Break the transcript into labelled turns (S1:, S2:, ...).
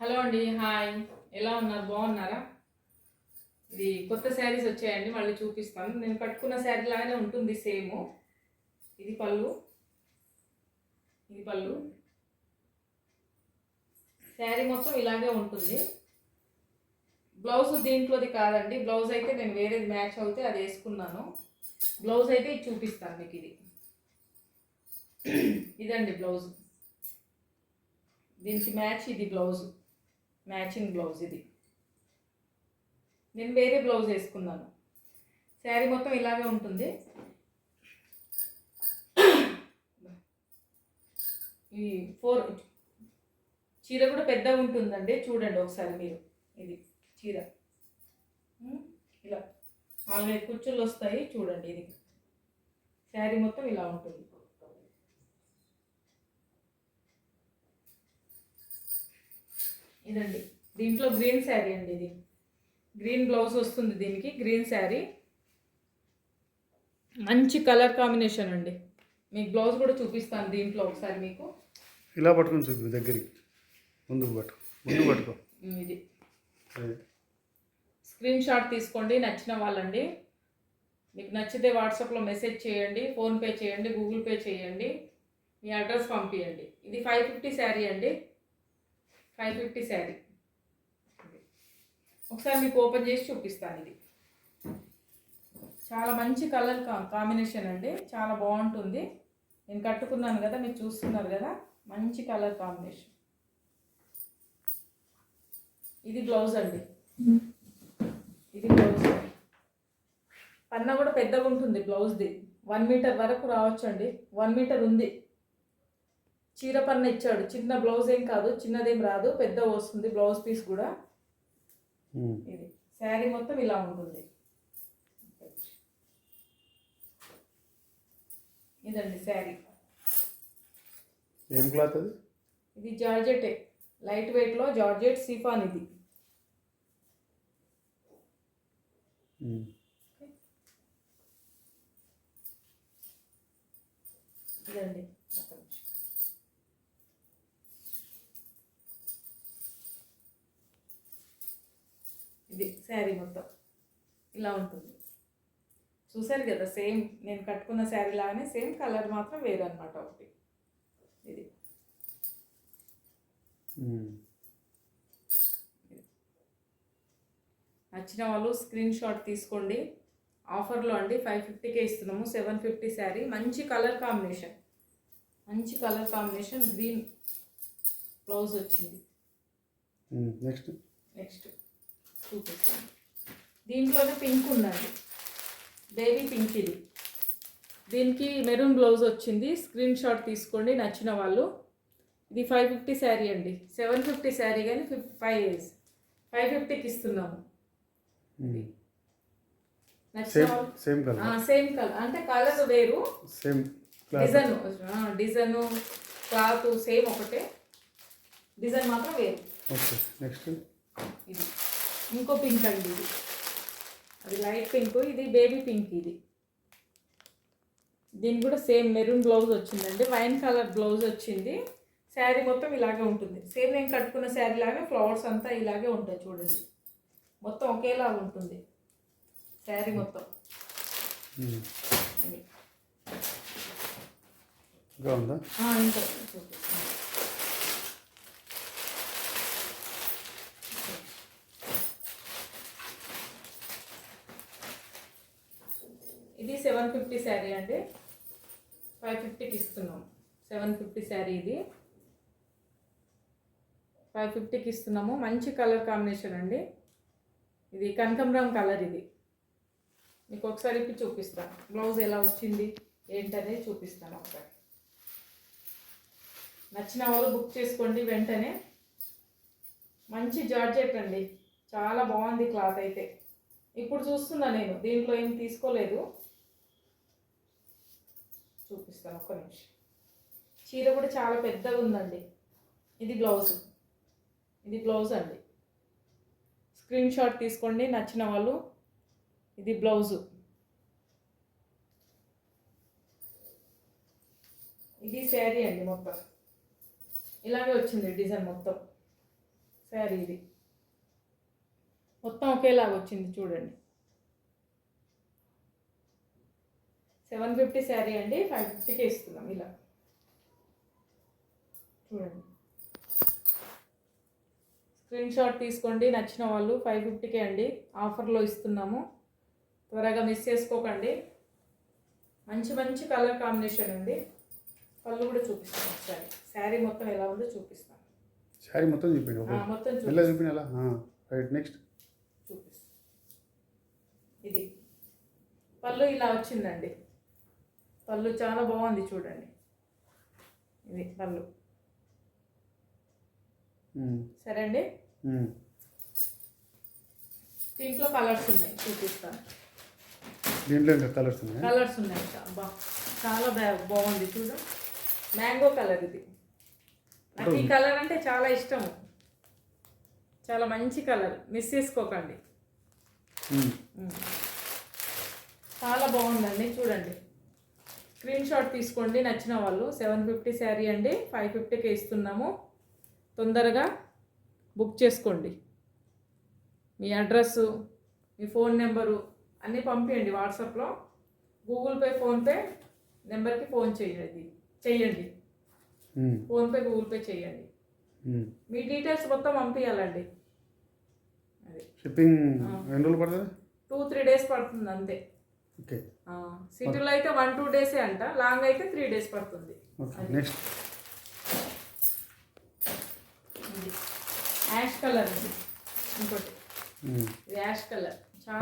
S1: Hello అండి hi. ఎలా ఉన్నారు? బాగున్నారా? ఇది కొత్త శారీస్ వచ్చాయండి మళ్ళీ చూపిస్తాను. నేను కట్టుకున్న శారీ లాగానే ఉంటుంది సేమ్. ఇది పళ్ళు. ఇది పళ్ళు. శారీ మొత్తం ఇలాగే ఉంటుంది. బ్లౌజ్ దీంట్లోది కాదండి బ్లౌజ్ అయితే నేను వేరేది మ్యాచ్ అవుతే అది వేసుకున్నాను. బ్లౌజ్ అయితే ఇది చూపిస్తాను మీకు ఇది. ఇదండి బ్లౌజ్. దీనికి మ్యాచ్ ఇది బ్లౌజ్. మ్యాచింగ్ బ్లౌజ్ ఇది. నేను వేరే బ్లౌజ్ వేసుకున్నాను. శారీ మొత్తం ఇలాగే ఉంటుంది. ఈ ఫోర్ చీర కూడా పెద్దగా ఉంటుందండి. చూడండి ఒకసారి మీరు. ఇది చీర. ఇలా నాలుగైదు కుచ్చులు వస్తాయి. చూడండి ఇది. శారీ మొత్తం ఇలా ఉంటుంది. ఇదండి. దీంట్లో గ్రీన్ శారీ అండి ఇది. గ్రీన్ బ్లౌజ్ వస్తుంది దీనికి గ్రీన్ శారీ. మంచి కలర్ కాంబినేషన్ అండి. మీకు బ్లౌజ్ కూడా చూపిస్తాను దీంట్లో ఒకసారి మీకు.
S2: ఇలా పట్టుకొని చూపి దగ్గరికి. ముందుకు పట్టు. ముందు పట్టుకో.
S1: ఇది. స్క్రీన్ షాట్ తీసుకోండి నచ్చిన వాళ్ళండి. మీకు నచ్చితే వాట్సాప్లో మెసేజ్ చేయండి ఫోన్పే చేయండి గూగుల్ పే చేయండి. మీ అడ్రస్ పంపించండి ఇది ఫైవ్ ఫిఫ్టీ శారీ అండి. Five fifty sari. ఒకసారి మీకు ఓపెన్ చేసి చూపిస్తాను ఇది. చాలా మంచి కలర్ కాంబినేషన్ అండి. చాలా బాగుంటుంది. నేను కట్టుకున్నాను కదా మీరు చూస్తున్నారు కదా మంచి కలర్ కాంబినేషన్. ఇది బ్లౌజ్ అండి. ఇది బ్లౌజ్. పన్న కూడా పెద్దగా ఉంటుంది బ్లౌజ్ది. వన్ మీటర్ వరకు రావచ్చు అండి వన్ మీటర్ ఉంది. చీర పన్న ఇచ్చాడు. చిన్న బ్లౌజ్ ఏం కాదు చిన్నదేం రాదు పెద్ద వస్తుంది బ్లౌజ్ పీస్ కూడా. ఇది. శారీ మొత్తం ఇలా ఉంటుంది. ఇదండి శారీ.
S2: ఏం క్లాత్ అది?
S1: ఇది జార్జెటే. లైట్ వెయిట్లో జార్జెట్ సిఫాన్ ఇది. శారీ మొత్తం. ఇలా ఉంటుంది. చూసారు కదా సేమ్ నేను కట్టుకున్న శారీ లాగానే సేమ్ కలర్ మాత్రం వేరే అనమాట ఒకటి. ఇది. నచ్చిన వాళ్ళు స్క్రీన్ షాట్ తీసుకోండి. ఆఫర్లో అండి ఫైవ్ ఫిఫ్టీకే ఇస్తున్నాము సెవెన్ ఫిఫ్టీ శారీ. మంచి కలర్ కాంబినేషన్. మంచి కలర్ కాంబినేషన్ గ్రీన్ బ్లౌజ్ వచ్చింది.
S2: నెక్స్ట్.
S1: నెక్స్ట్. చూపిస్తాను. దీంట్లోనే పింక్ ఉందండి బేబీ పింక్ ఇది. దీనికి మెరూన్ బ్లౌజ్ వచ్చింది. స్క్రీన్ షాట్ తీసుకోండి నచ్చిన వాళ్ళు. ఇది ఫైవ్ ఫిఫ్టీ శారీ అండి. సెవెన్ ఫిఫ్టీ శారీ కానీ ఫిఫ్ ఫైవ్ ఫైవ్ ఫిఫ్టీకి ఇస్తున్నాము.
S2: Same same colour
S1: same colour అంటే కలర్ వేరు.
S2: Same
S1: design design cloth same ఒకటే. డిజైన్ మాత్రం వేరు.
S2: ఓకే నెక్స్ట్
S1: ఇది. ఇంకో పింక్ అండి ఇది. అది లైట్ పింక్ ఇది బేబీ పింక్ ఇది. దీనికి కూడా సేమ్ మెరూన్ బ్లౌజ్ వచ్చిందండి వైన్ కలర్ బ్లౌజ్ వచ్చింది. శారీ మొత్తం ఇలాగే ఉంటుంది. సేమ్ నేను కట్టుకున్న శారీ లాగా ఫ్లవర్స్ అంతా ఇలాగే ఉంటాయి చూడండి. మొత్తం ఒకేలాగా ఉంటుంది. శారీ మొత్తం.
S2: ఉందా?
S1: ఇంకా చూపిస్తాను ఇది సెవెన్ ఫిఫ్టీ శారీ అండి. ఫైవ్ ఫిఫ్టీకి ఇస్తున్నాం. సెవెన్ ఫిఫ్టీ శారీ ఇది. ఫైవ్ ఫిఫ్టీకి ఇస్తున్నాము. మంచి కలర్ కాంబినేషన్ అండి. ఇది కనకంబరం కలర్ ఇది. మీకు ఒకసారి ఇప్పి చూపిస్తాను బ్లౌజ్ ఎలా వచ్చింది ఏంటనేది చూపిస్తాను ఒకసారి. నచ్చిన వాళ్ళు బుక్ చేసుకోండి వెంటనే. మంచి జార్జెట్ అండి. చాలా బాగుంది క్లాత్ అయితే. ఇప్పుడు చూస్తున్నా నేను. దీంట్లో ఏం తీసుకోలేదు. చూపిస్తాను ఒక్క నిమిషం. చీర కూడా చాలా పెద్దగా ఉందండి. ఇది బ్లౌజ్. ఇది బ్లౌజ్ అండి. స్క్రీన్ షాట్ తీసుకోండి నచ్చిన వాళ్ళు ఇది బ్లౌజు. ఇది శారీ అండి మొత్తం. ఇలాగే వచ్చింది డిజైన్ మొత్తం. శారీ ఇది. మొత్తం ఒకేలాగా వచ్చింది చూడండి. సెవెన్ ఫిఫ్టీ శారీ అండి ఫైవ్ ఫిఫ్టీకి ఇస్తున్నాం ఇలా. చూడండి. స్క్రీన్ షాట్ తీసుకోండి నచ్చిన వాళ్ళు ఫైవ్ ఫిఫ్టీకే అండి ఆఫర్లో ఇస్తున్నాము. త్వరగా మిస్ చేసుకోకండి. మంచి మంచి కలర్ కాంబినేషన్ ఉంది పళ్ళు కూడా చూపిస్తాను ఒకసారి. శారీ మొత్తం ఎలా ఉందో చూపిస్తాను.
S2: శారీ మొత్తం చూపిండి
S1: మొత్తం
S2: చూపిండి ఎలా రైట్ నెక్స్ట్.
S1: చూపిస్తాను. ఇది. పళ్ళు ఇలా వచ్చిందండి. పళ్ళు చాలా బాగుంది చూడండి. ఇది పళ్ళు. సరే అండి దీంట్లో కలర్స్ ఉన్నాయి చూపిస్తాను.
S2: దీంట్లో ఇంకా కలర్స్ ఉన్నాయి?
S1: కలర్స్ ఉన్నాయి చాలా బా- బాగుంది చూడు. మ్యాంగో కలర్ ఇది. నాకు ఈ కలర్ అంటే చాలా ఇష్టము చాలా మంచి కలర్. మిస్ చేసుకోకండి. చాలా బాగుందండి చూడండి. స్క్రీన్ షాట్ తీసుకోండి నచ్చిన వాళ్ళు. సెవెన్ ఫిఫ్టీ శారీ అండి ఫైవ్ ఫిఫ్టీకి ఇస్తున్నాము. తొందరగా బుక్ చేసుకోండి. మీ అడ్రస్సు మీ ఫోన్ నెంబరు అన్నీ పంపించండి వాట్సాప్లో. గూగుల్ పే ఫోన్పే నెంబర్కి ఫోన్ చేయండి. చెయ్యండి
S2: ఉమ్.
S1: ఫోన్పే గూగుల్ పే చేయండి. మీ డీటెయిల్స్ మొత్తం పంపించాలండి
S2: షిప్పింగ్
S1: ఆ.
S2: ఎన్ని రోజులు పడుతుంది?
S1: టూ త్రీ డేస్ పడుతుంది అంతే. సిటీలో అయితే వన్ టూ డేసే అంట. లాంగ్ అయితే త్రీ డేస్ పడుతుంది.
S2: నెక్స్ట్
S1: యాష్ కలర్ ఇంకోటి. యాష్ కలర్ చాలా